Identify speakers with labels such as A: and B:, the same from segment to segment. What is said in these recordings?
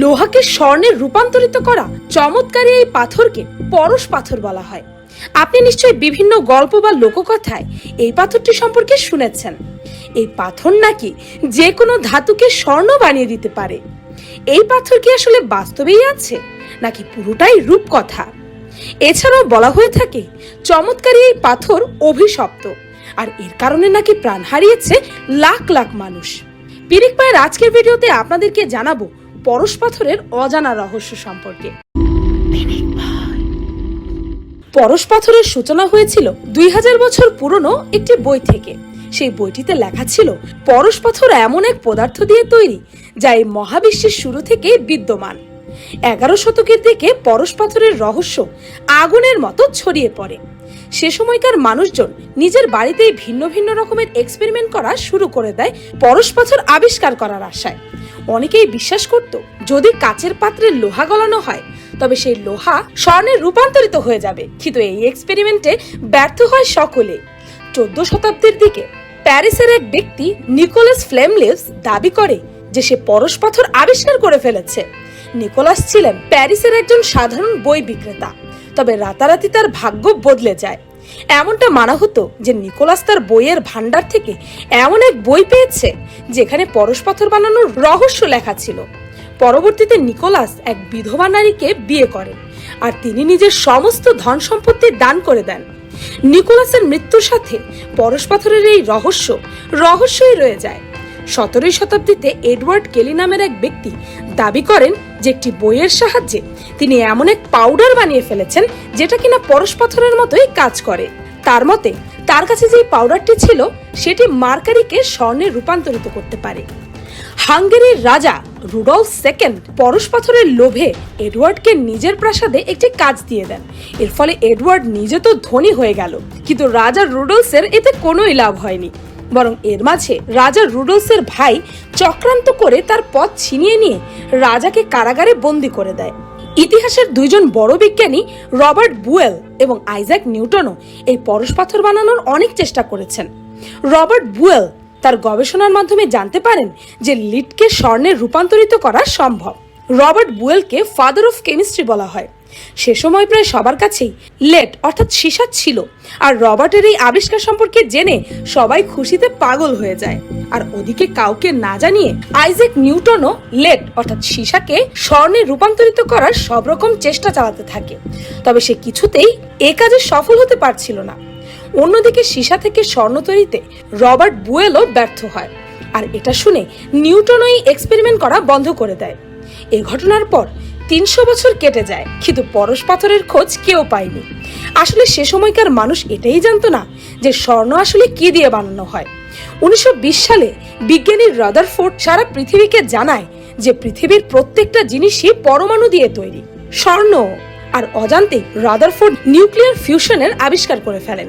A: লোহাকে স্বর্ণে রূপান্তরিত করা চমৎকারী এই পাথরকে পরশ পাথর বলা হয়। আপনি নিশ্চয়ই বিভিন্ন গল্প বা লোককথায় এই পাথরটি সম্পর্কে শুনেছেন। এই পাথর নাকি যে কোনো ধাতুকে স্বর্ণ বানিয়ে দিতে পারে। এই পাথর কি আসলে বাস্তবেই আছে, নাকি পুরোটাই রূপকথা? এছাড়াও বলা হয়ে থাকে, চমৎকারী এই পাথর অভিশপ্ত, আর এর কারণে নাকি প্রাণ হারিয়েছে লাখ লাখ মানুষ। পিরিক পায়ের আজকের ভিডিওতে আপনাদেরকে জানাব পরশ পাথরের অজানা রহস্য সম্পর্কে। পরশ পাথরের সূচনা হয়েছিল দুই হাজার বছর পুরনো একটি বই থেকে। সেই বইটিতে লেখা ছিল, পরশ পাথর এমন এক পদার্থ দিয়ে তৈরি, যা এই মহাবিশ্বের শুরু থেকে বিদ্যমান। এগারো শতকের দিকে পরশ পাথরের রহস্য আগুনের মতো ছড়িয়ে পড়ে। সে সময়কার মানুষজন নিজের বাড়িতেই ভিন্ন ভিন্ন রকমের এক্সপেরিমেন্ট করা শুরু করে দেয় পরশ পাথর আবিষ্কার করার আশায়। অনেকেই বিশ্বাস করত, যদি কাচের পাত্রে লোহা গলানো হয়, তবে সেই লোহা স্বর্ণে রূপান্তরিত হয়ে যাবে। কিন্তু এই এক্সপেরিমেন্টে ব্যর্থ হয় সকলে। চোদ্দ শতাব্দীর দিকে প্যারিসের এক ব্যক্তি নিকোলাস ফ্লেমলিভস দাবি করে যে সে পরশ পাথর আবিষ্কার করে ফেলেছে। নিকোলাস ছিলেন প্যারিসের একজন সাধারণ বই বিক্রেতা, তবে রাতারাতি তার ভাগ্য বদলে যায়। এমনটা মানা হতো যে নিকোলাস তার বইয়ের ভান্ডার থেকে এমন এক বই পেয়েছে যেখানে পরশ পাথর বানানোর রহস্য লেখা ছিল। পরবর্তীতে নিকোলাস এক বিধবা নারীকে বিয়ে করেন আর তিনি নিজের সমস্ত ধন সম্পত্তি দান করে দেন। নিকোলাসের মৃত্যুর সাথে পরশ পাথরের এই রহস্য রহস্যই রয়ে যায়। সতেরোই শতাব্দীতে এডওয়ার্ড কেলি নামের এক ব্যক্তি দাবি করেন যে একটি বইয়ের সাহায্যে তিনি এমন এক পাউডার বানিয়ে ফেলেছেন যেটা কিনা পরশ পাথরের মতোই কাজ করে। তার মতে, তার কাছে যে পাউডারটি ছিল, সেটি মার্কারিকে স্বর্ণে রূপান্তরিত করতে পারে। হাঙ্গেরির রাজা রুডলফ সেকেন্ড পরশ পাথরের লোভে এডওয়ার্ডকে নিজের প্রাসাদে একটি কাজ দিয়ে দেন। এর ফলে এডওয়ার্ড নিজে তো ধনী হয়ে গেল, কিন্তু রাজা রুডলসের এতে কোনোই লাভ হয়নি। বরং এর মাঝে রাজা রুডলসের ভাই চক্রান্ত করে তার পথ ছিনিয়ে নিয়ে রাজাকে কারাগারে বন্দি করে দেয়। ইতিহাসের দুইজন বড় বিজ্ঞানী রবার্ট বুয়েল এবং আইজ্যাক নিউটনও এই পরশ পাথর বানানোর অনেক চেষ্টা করেছেন। রবার্ট বুয়েল তার গবেষণার মাধ্যমে জানতে পারেন যে লিডকে স্বর্ণে রূপান্তরিত করা সম্ভব। রবার্ট বুয়েলকে ফাদার অফ কেমিস্ট্রি বলা হয়। সে সময় প্রায় সবার কাছেই লেট অর্থাৎ সীসা ছিল। আর রবার্টের এই আবিষ্কার সম্পর্কে জেনে সবাই খুশিতে পাগল হয়ে যায়। আর ওদিকে কাউকে না জানিয়ে আইজ্যাক নিউটনও লেট অর্থাৎ সিসাকে স্বর্ণে রূপান্তরিত করার সব রকম চেষ্টা চালাতে থাকে। তবে সে কিছুতেই এ কাজে সফল হতে পারছিল না। অন্যদিকে সীসা থেকে স্বর্ণ তৈরিতে রবার্ট বুয়েলও ব্যর্থ হয়। আর এটা শুনে নিউটন ওই এক্সপেরিমেন্ট করা বন্ধ করে দেয়। এ ঘটনার পর তিনশো বছর কেটে যায়, কিন্তু পরশ পাথরের খোঁজ কেউ পায়নি। আসলে সে সময়কার মানুষ এটাই জানতো না যে স্বর্ণ আসলে কি দিয়ে বানানো হয়। উনিশশো বিশ সালে বিজ্ঞানী রাদারফোর্ড সারা পৃথিবীকে জানায় যে পৃথিবীর প্রত্যেকটা জিনিসই পরমাণু দিয়ে তৈরি। স্বর্ণ আর অজান্তে রাদারফোর্ড নিউক্লিয়ার ফিউশনের আবিষ্কার করে ফেলেন,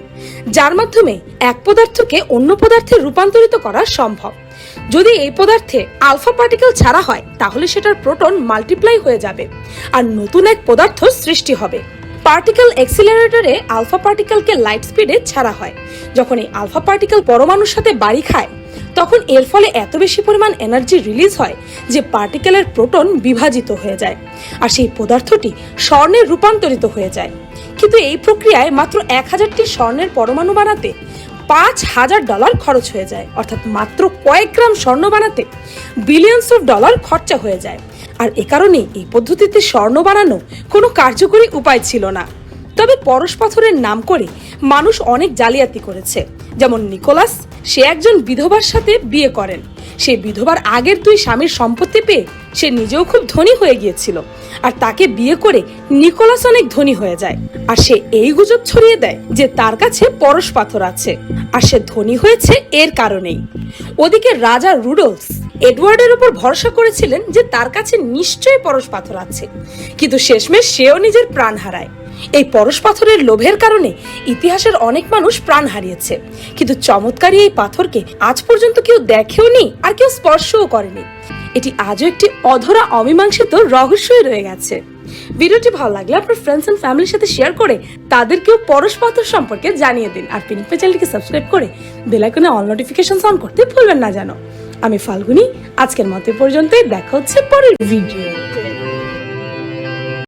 A: যার মাধ্যমে এক পদার্থকে অন্য পদার্থে রূপান্তরিত করা সম্ভব। যদি এই পদার্থে আলফা পার্টিকেল ছাড়া হয়, তাহলে সেটার প্রোটন মাল্টিপ্লাই হয়ে যাবে আর নতুন এক পদার্থ সৃষ্টি হবে। পার্টিকেল এক্সিলারেটরে আলফা পার্টিকেলকে লাইট স্পিডে ছাড়া হয়। যখন এই আলফা পার্টিকেল পরমাণুর সাথে বাড়ি খায় তখন এর ফলে এত বেশি পরিমাণ এনার্জি রিলিজ হয় যে পার্টিকেলের প্রোটন বিভাজিত হয়ে যায়। আর সেই পদার্থটি স্বর্ণে রূপান্তরিত হয়ে যায়। কিন্তু এই প্রক্রিয়ায় মাত্র এক হাজারটি স্বর্ণের পরমাণু বানাতে পাঁচ হাজার ডলার খরচ হয়ে যায়। অর্থাৎ মাত্র কয়েক গ্রাম স্বর্ণ বানাতে বিলিয়নস অফ ডলার খরচা হয়ে যায়। আর এ কারণে এই পদ্ধতিতে স্বর্ণ বানানো কোনো কার্যকরী উপায় ছিল না। তবে পরশ পাথরের নাম করে মানুষ অনেক জালিয়াতি করেছে। যেমন নিকোলাস, সে একজন বিধবার সাথে বিয়ে করেন। সে বিধবার আগের দুই স্বামীর সম্পত্তি পেয়ে সে নিজেও খুব ধনী হয়ে গিয়েছিল। আর তাকে বিয়ে করে নিকোলাস অনেক ধনী হয়ে যায়। আর সে এই গুজব ছড়িয়ে দেয় যে তার কাছে পরশ পাথর আছে। আর সে ধনী হয়েছে এর কারণেই। ওদিকে রাজা রুডলস এডওয়ার্ডের উপর ভরসা করেছিলেন যে তার কাছে নিশ্চয়ই পরশ পাথর আছে। কিন্তু শেষমেশ সেও নিজের প্রাণ হারায়। এই পরশ পাথরের লোভের কারণে ইতিহাসের অনেক মানুষ প্রাণ হারিয়েছে। কিন্তু চমৎকারী এই পাথরকে আজ পর্যন্ত কেউ দেখেও নি আর কেউ স্পর্শও করেনি। এটি আজও একটি অধরা অমীমাংসিত রহস্যই রয়ে গেছে। ভিডিওটি ভালো লাগলে আপনার ফ্রেন্ডস এন্ড ফ্যামিলির সাথে শেয়ার করে তাদেরকেও পরশ পাথর সম্পর্কে জানিয়ে দিন। আর পিনিক চ্যানেলটিকে সাবস্ক্রাইব করে বেল আইকনে অল নোটিফিকেশন অন করতে ভুলবেন না জানো আমি ফাল্গুনি, আজকের মতো পর্যন্তই। দেখা হচ্ছে পরের ভিডিও